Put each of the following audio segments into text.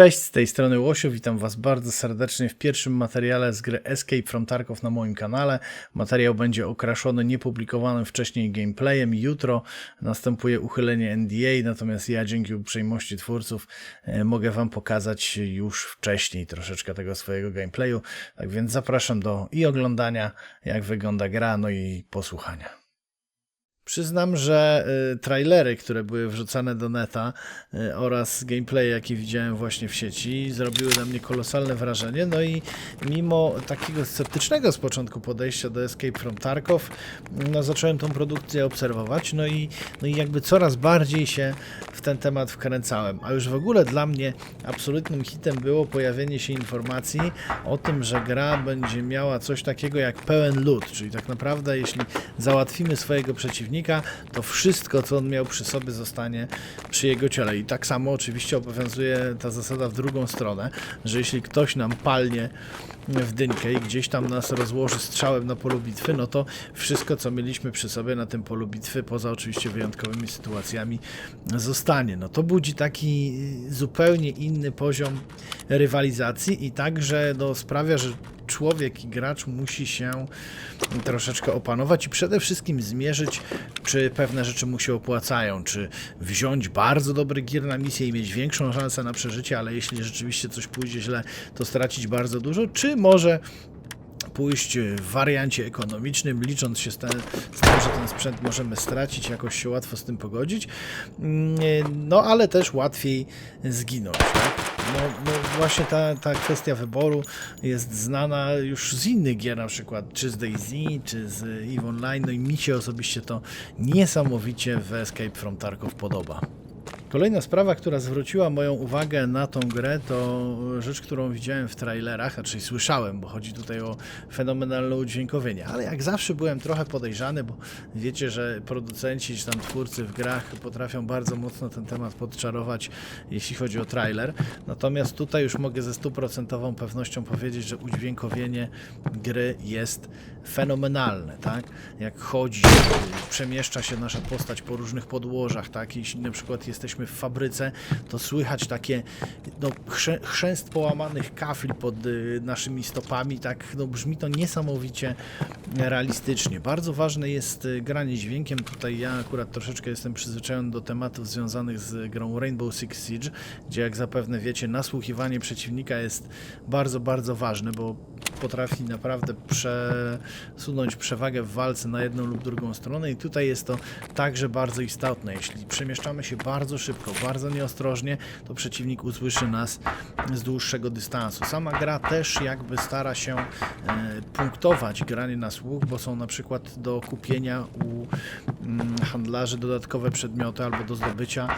Cześć, z tej strony Łosiu, witam Was bardzo serdecznie w pierwszym materiale z gry Escape from Tarkov na moim kanale. Materiał będzie okraszony niepublikowanym wcześniej gameplayem. Jutro następuje uchylenie NDA, natomiast ja dzięki uprzejmości twórców e, mogę Wam pokazać już wcześniej troszeczkę tego swojego gameplayu. Tak więc zapraszam do i oglądania, jak wygląda gra, no i posłuchania. Przyznam, że y, trailery, które były wrzucane do neta y, oraz gameplay, jaki widziałem właśnie w sieci, zrobiły na mnie kolosalne wrażenie. No i mimo takiego sceptycznego z początku podejścia do Escape from Tarkov, no zacząłem tą produkcję obserwować, no i, no i jakby coraz bardziej się w ten temat wkręcałem. A już w ogóle dla mnie absolutnym hitem było pojawienie się informacji o tym, że gra będzie miała coś takiego jak pełen lód, czyli tak naprawdę jeśli załatwimy swojego przeciwnika, to wszystko, co on miał przy sobie, zostanie przy jego ciele. I tak samo oczywiście obowiązuje ta zasada w drugą stronę, że jeśli ktoś nam palnie w dynkę i gdzieś tam nas rozłoży strzałem na polu bitwy, no to wszystko, co mieliśmy przy sobie na tym polu bitwy, poza oczywiście wyjątkowymi sytuacjami, zostanie. No to budzi taki zupełnie inny poziom rywalizacji i także no, sprawia, że człowiek i gracz musi się troszeczkę opanować i przede wszystkim zmierzyć, czy pewne rzeczy mu się opłacają, czy wziąć bardzo dobry gier na misję i mieć większą szansę na przeżycie, ale jeśli rzeczywiście coś pójdzie źle, to stracić bardzo dużo, czy może pójść w wariancie ekonomicznym, licząc się z, z tym, że ten sprzęt możemy stracić, jakoś się łatwo z tym pogodzić, Mm, no ale też łatwiej zginąć. Tak? No, no właśnie ta, ta kwestia wyboru jest znana już z innych gier, na przykład czy z DayZ, czy z EVE Online, no i mi się osobiście to niesamowicie w Escape from Tarkov podoba. Kolejna sprawa, która zwróciła moją uwagę na tą grę, to rzecz, którą widziałem w trailerach, raczej słyszałem, bo chodzi tutaj o fenomenalne udźwiękowienie. Ale jak zawsze byłem trochę podejrzany, bo wiecie, że producenci czy tam twórcy w grach potrafią bardzo mocno ten temat podczarować, jeśli chodzi o trailer. Natomiast tutaj już mogę ze stuprocentową pewnością powiedzieć, że udźwiękowienie gry jest fenomenalne, tak? Jak chodzi, przemieszcza się nasza postać po różnych podłożach, tak? Jeśli na przykład jesteśmy w fabryce, to słychać takie no, chrzę, chrzęst połamanych kafli pod y, naszymi stopami, tak? No, brzmi to niesamowicie realistycznie. Bardzo ważne jest y, granie dźwiękiem. Tutaj ja akurat troszeczkę jestem przyzwyczajony do tematów związanych z grą Rainbow Six Siege, gdzie jak zapewne wiecie, nasłuchiwanie przeciwnika jest bardzo, bardzo ważne, bo potrafi naprawdę przesunąć przewagę w walce na jedną lub drugą stronę i tutaj jest to także bardzo istotne. Jeśli przemieszczamy się bardzo szybko, bardzo nieostrożnie, to przeciwnik usłyszy nas z dłuższego dystansu. Sama gra też jakby stara się e, punktować granie na słuch, bo są na przykład do kupienia u mm, handlarzy dodatkowe przedmioty albo do zdobycia,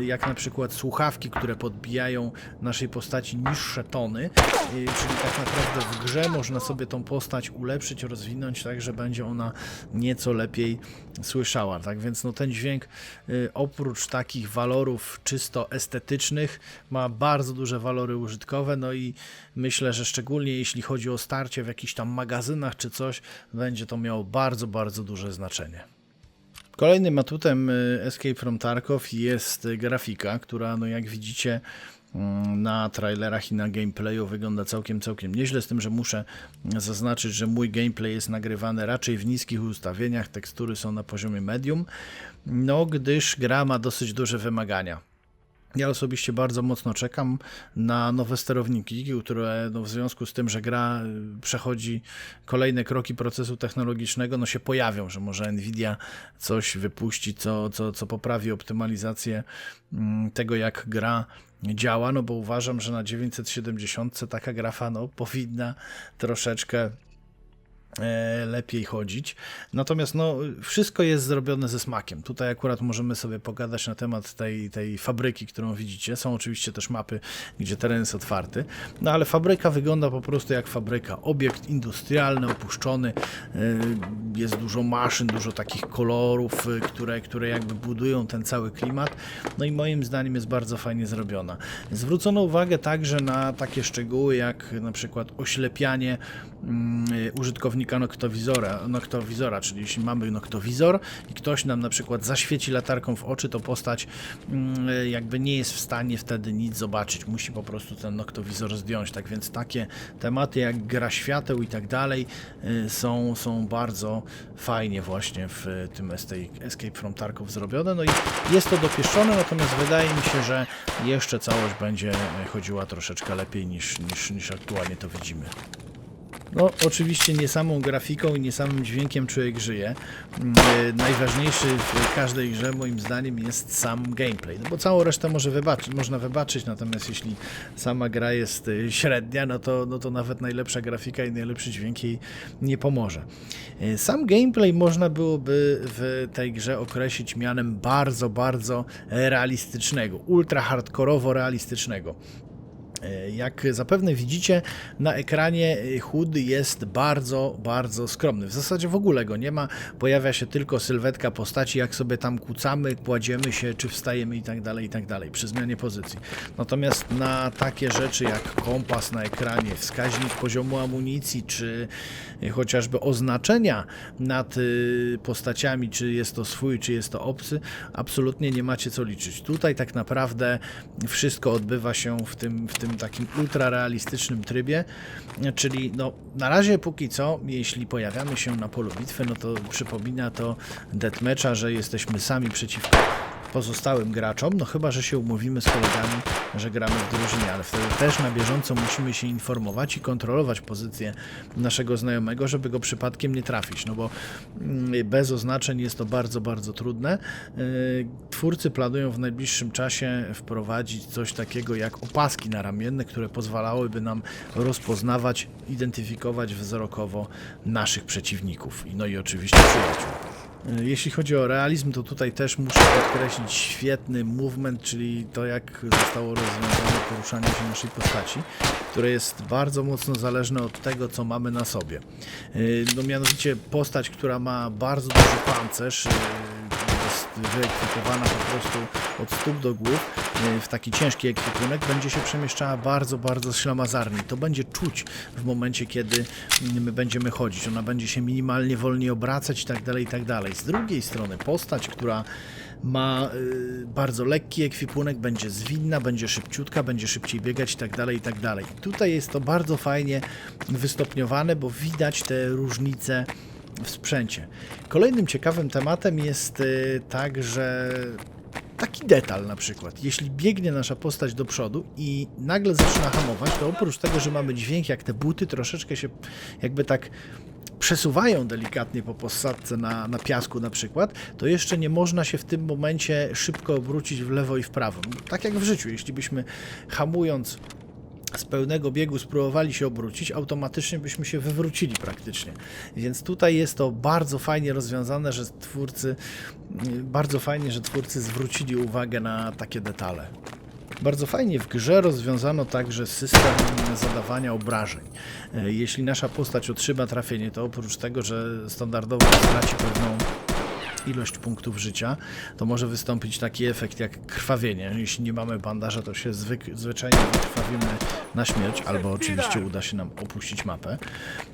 e, jak na przykład słuchawki, które podbijają naszej postaci niższe tony, e, czyli tak naprawdę w grze można sobie tą postać ulepszyć, rozwinąć tak, że będzie ona nieco lepiej słyszała. Tak więc no, ten dźwięk oprócz takich walorów czysto estetycznych ma bardzo duże walory użytkowe, no i myślę, że szczególnie jeśli chodzi o starcie w jakichś tam magazynach czy coś, będzie to miało bardzo, bardzo duże znaczenie. Kolejnym atutem y, Escape from Tarkov jest grafika, która no jak widzicie na trailerach i na gameplayu wygląda całkiem, całkiem nieźle, z tym, że muszę zaznaczyć, że mój gameplay jest nagrywany raczej w niskich ustawieniach, tekstury są na poziomie medium, no gdyż gra ma dosyć duże wymagania. Ja osobiście bardzo mocno czekam na nowe sterowniki, które no, w związku z tym, że gra y, przechodzi kolejne kroki procesu technologicznego, no się pojawią, że może Nvidia coś wypuści, co, co, co poprawi optymalizację mm, tego, jak gra działa, no bo uważam, że na 970 taka grafa no, powinna troszeczkę lepiej chodzić. Natomiast no, wszystko jest zrobione ze smakiem. Tutaj akurat możemy sobie pogadać na temat tej, tej fabryki, którą widzicie. Są oczywiście też mapy, gdzie teren jest otwarty. No ale fabryka wygląda po prostu jak fabryka. Obiekt industrialny, opuszczony. E, jest dużo maszyn, dużo takich kolorów, e, które, które jakby budują ten cały klimat. No i moim zdaniem jest bardzo fajnie zrobiona. Zwrócono uwagę także na takie szczegóły, jak na przykład oślepianie mm, użytkowników noktowizora, noktowizora, czyli jeśli mamy noktowizor i ktoś nam na przykład zaświeci latarką w oczy, to postać mm, jakby nie jest w stanie wtedy nic zobaczyć, musi po prostu ten noktowizor zdjąć, tak więc takie tematy jak gra świateł i tak dalej y, są, są bardzo fajnie właśnie w tym Escape from Tarkov zrobione, no i jest to dopieszczone, natomiast wydaje mi się, że jeszcze całość będzie chodziła troszeczkę lepiej niż, niż, niż aktualnie to widzimy. No, oczywiście nie samą grafiką i nie samym dźwiękiem człowiek żyje. Mm, e, Najważniejszy w każdej grze moim zdaniem jest sam gameplay, no bo całą resztę może wybaczyć, można wybaczyć, natomiast jeśli sama gra jest e, średnia, no to, no to nawet najlepsza grafika i najlepszy dźwięk jej nie pomoże. E, Sam gameplay można byłoby w tej grze określić mianem bardzo, bardzo realistycznego, ultra hardkorowo realistycznego. E, Jak zapewne widzicie, na ekranie HUD jest bardzo, bardzo skromny. W zasadzie w ogóle go nie ma. Pojawia się tylko sylwetka postaci, jak sobie tam kucamy, kładziemy się, czy wstajemy i tak dalej, i tak dalej, przy zmianie pozycji. Natomiast na takie rzeczy jak kompas na ekranie, wskaźnik poziomu amunicji, czy chociażby oznaczenia nad y, postaciami, czy jest to swój, czy jest to obcy, absolutnie nie macie co liczyć. Tutaj tak naprawdę wszystko odbywa się w tym, w tym takim ultrarealistycznym trybie, czyli no, na razie póki co, jeśli pojawiamy się na polu bitwy, no to przypomina to deathmatcha, że jesteśmy sami przeciwko pozostałym graczom, no chyba, że się umówimy z kolegami, że gramy w drużynie, ale wtedy też na bieżąco musimy się informować i kontrolować pozycję naszego znajomego, żeby go przypadkiem nie trafić, no bo mm, bez oznaczeń jest to bardzo, bardzo trudne. Yy, Twórcy planują w najbliższym czasie wprowadzić coś takiego jak opaski naramienne, które pozwalałyby nam rozpoznawać, identyfikować wzrokowo naszych przeciwników, no i oczywiście przyjaciół. Jeśli chodzi o realizm, to tutaj też muszę podkreślić świetny movement, czyli to jak zostało rozwiązane poruszanie się naszej postaci, które jest bardzo mocno zależne od tego, co mamy na sobie. Yy, No mianowicie postać, która ma bardzo duży pancerz, jest wyekwipowana po prostu od stóp do głów yy, w taki ciężki ekwipunek, będzie się przemieszczała bardzo, bardzo ślamazarnie. To będzie czuć w momencie, kiedy my będziemy chodzić. Ona będzie się minimalnie wolniej obracać i tak dalej, i tak dalej. Z drugiej strony postać, która ma y, bardzo lekki ekwipunek, będzie zwinna, będzie szybciutka, będzie szybciej biegać i tak dalej, i tak dalej. Tutaj jest to bardzo fajnie wystopniowane, bo widać te różnice w sprzęcie. Kolejnym ciekawym tematem jest y, także taki detal na przykład. Jeśli biegnie nasza postać do przodu i nagle zaczyna hamować, to oprócz tego, że mamy dźwięk jak te buty troszeczkę się jakby tak przesuwają delikatnie po posadzce na, na piasku na przykład, to jeszcze nie można się w tym momencie szybko obrócić w lewo i w prawo. Tak jak w życiu, jeśli byśmy hamując z pełnego biegu spróbowali się obrócić, automatycznie byśmy się wywrócili praktycznie. Więc tutaj jest to bardzo fajnie rozwiązane, że twórcy, bardzo fajnie, że twórcy zwrócili uwagę na takie detale. Bardzo fajnie w grze rozwiązano także system zadawania obrażeń. E, Jeśli nasza postać otrzyma trafienie, to oprócz tego, że standardowo straci pewną ilość punktów życia, to może wystąpić taki efekt jak krwawienie. Jeśli nie mamy bandaża, to się zwyk, zwyczajnie wykrwawimy na śmierć, albo oczywiście uda się nam opuścić mapę.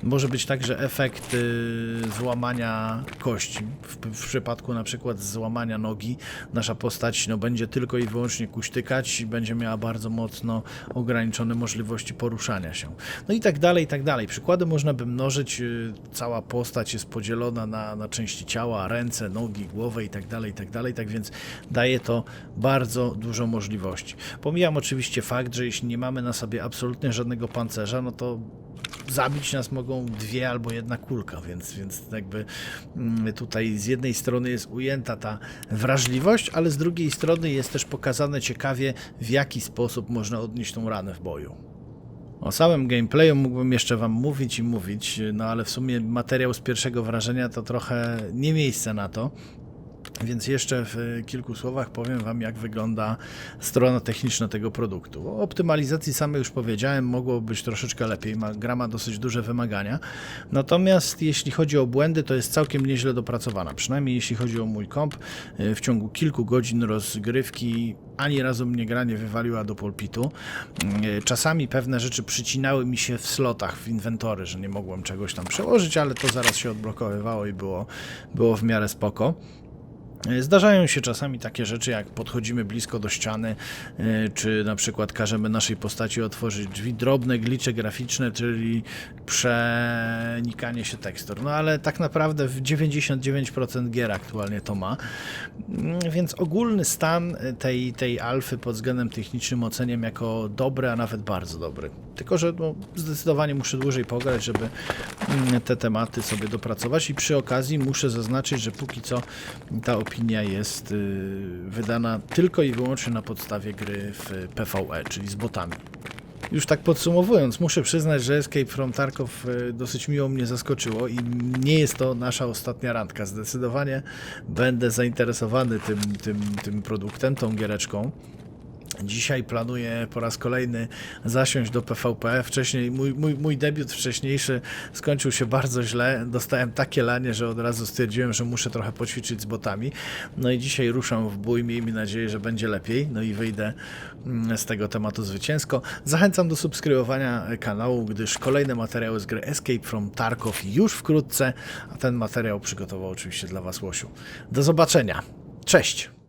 Może być także efekt y, złamania kości. W, w przypadku na przykład złamania nogi, nasza postać no, będzie tylko i wyłącznie kuśtykać i będzie miała bardzo mocno ograniczone możliwości poruszania się. No i tak dalej, i tak dalej. Przykłady można by mnożyć. y, Cała postać jest podzielona na, na części ciała, ręce, nogi, głowę i tak dalej, i tak dalej. Tak więc daje to bardzo dużo możliwości. Pomijam oczywiście fakt, że jeśli nie mamy na sobie absolutnie żadnego pancerza, no to zabić nas mogą dwie albo jedna kulka, więc, więc jakby mm, tutaj z jednej strony jest ujęta ta wrażliwość, ale z drugiej strony jest też pokazane ciekawie, w jaki sposób można odnieść tą ranę w boju. O samym gameplayu mógłbym jeszcze Wam mówić i mówić, no ale w sumie materiał z pierwszego wrażenia to trochę nie miejsce na to. Więc jeszcze w e, kilku słowach powiem Wam, jak wygląda strona techniczna tego produktu. O optymalizacji samej już powiedziałem, mogło być troszeczkę lepiej. Ma, gra ma dosyć duże wymagania. Natomiast jeśli chodzi o błędy, to jest całkiem nieźle dopracowana. Przynajmniej jeśli chodzi o mój komp, e, w ciągu kilku godzin rozgrywki ani razu mnie gra nie wywaliła do pulpitu. E, Czasami pewne rzeczy przycinały mi się w slotach, w inwentory, że nie mogłem czegoś tam przełożyć, ale to zaraz się odblokowywało i było, było w miarę spoko. Zdarzają się czasami takie rzeczy, jak podchodzimy blisko do ściany, y, czy na przykład każemy naszej postaci otworzyć drzwi, drobne glicze graficzne, czyli przenikanie się tekstur. No ale tak naprawdę w 99% gier aktualnie to ma. Mm, Więc ogólny stan tej, tej alfy pod względem technicznym oceniam jako dobry, a nawet bardzo dobry. Tylko, że no, zdecydowanie muszę dłużej pograć, żeby mm, te tematy sobie dopracować i przy okazji muszę zaznaczyć, że póki co ta opinia jest y, wydana tylko i wyłącznie na podstawie gry w PvE, czyli z botami. Już tak podsumowując, muszę przyznać, że Escape from Tarkov y, dosyć miło mnie zaskoczyło i nie jest to nasza ostatnia randka. Zdecydowanie będę zainteresowany tym, tym, tym produktem, tą giereczką. Dzisiaj planuję po raz kolejny zasiąść do PvP. Wcześniej mój, mój, mój debiut wcześniejszy skończył się bardzo źle. Dostałem takie lanie, że od razu stwierdziłem, że muszę trochę poćwiczyć z botami. No i dzisiaj ruszam w bój. Miejmy nadzieję, że będzie lepiej. No i wyjdę mm, z tego tematu zwycięsko. Zachęcam do subskrybowania kanału, gdyż kolejne materiały z gry Escape from Tarkov już wkrótce, a ten materiał przygotował oczywiście dla Was Łosiu. Do zobaczenia. Cześć!